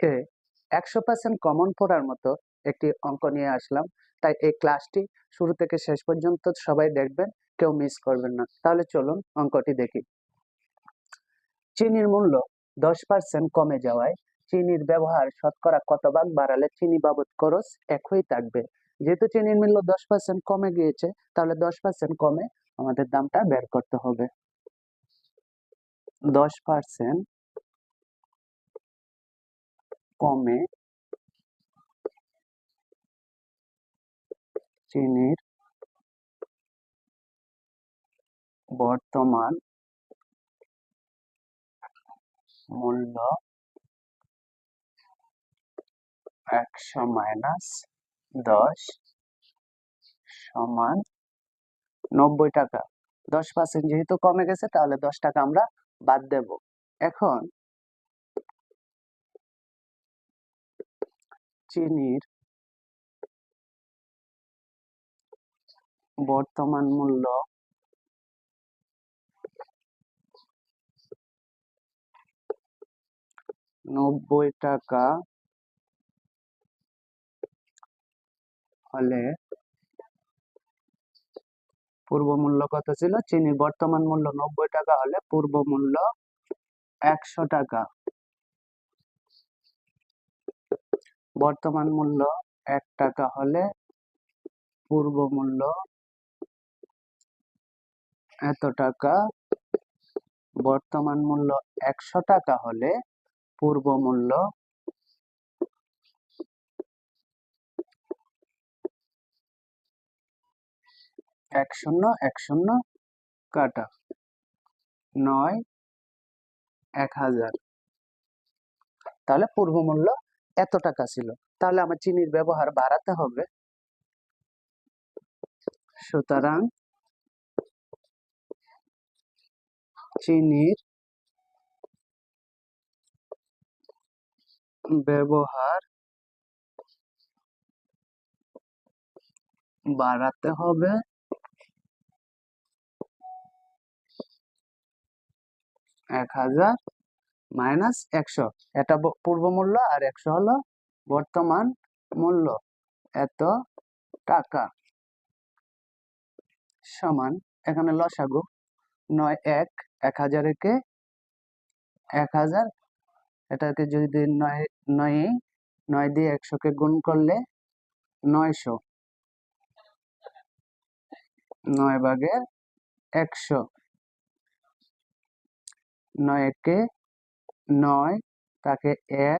আজকে একশো percent common পড়ার মতো একটি অঙ্ক নিয়ে আসলাম। তাই এই ক্লাসটি শুরু থেকে শেষ পর্যন্ত সবাই দেখবেন, কেউ মিস করবেন না। তাহলে চলুন অঙ্কটি দেখি। চিনির মূল্য দশ পার্সেন্ট কমে যাওয়ায় চিনির ব্যবহার শতকরা কত ভাগ বাড়ালে চিনি বাবদ খরচ একই থাকবে। যেহেতু চিনির মূল্য দশ পার্সেন্ট কমে গিয়েছে, তাহলে দশ পার্সেন্ট কমে আমাদের দামটা বের করতে হবে। দশ পার্সেন্ট কমে চিনির বর্তমান মূল্য একশো মাইনাস দশ সমান নব্বই টাকা। দশ পার্সেন্ট যেহেতু কমে গেছে, তাহলে দশ টাকা আমরা বাদ দেব। এখন চিনির বর্তমান মূল্য। নব্বই টাকা হলে পূর্ব মূল্য কত ছিল? চিনির বর্তমান মূল্য নব্বই টাকা হলে পূর্ব মূল্য একশো টাকা। বর্তমান মূল্য এক টাকা হলে পূর্ব মূল্য এত টাকা, বর্তমান মূল্য একশো টাকা হলে পূর্ব মূল্য এক শূন্য এক শূন্য কাটা। নয়, এক হাজার। তাহলে পূর্ব মূল্য এত টাকা ছিল। তাহলে আমার চিনির ব্যবহার বাড়াতে হবে। সুতরাং চিনির ব্যবহার বাড়াতে হবে। এক হাজার মাইনাস একশো। এটা পূর্ব মূল্য আর একশো হলো বর্তমান মূল্য। এত টাকা সমান এখানে লসাগু নয় এক এক হাজারকে এক হাজার। এটাকে যদি নয় নয় নয় দিয়ে একশোকে গুণ করলে নয়শো। নয় ভাগের একশো। নয় একে নয় তাকে এক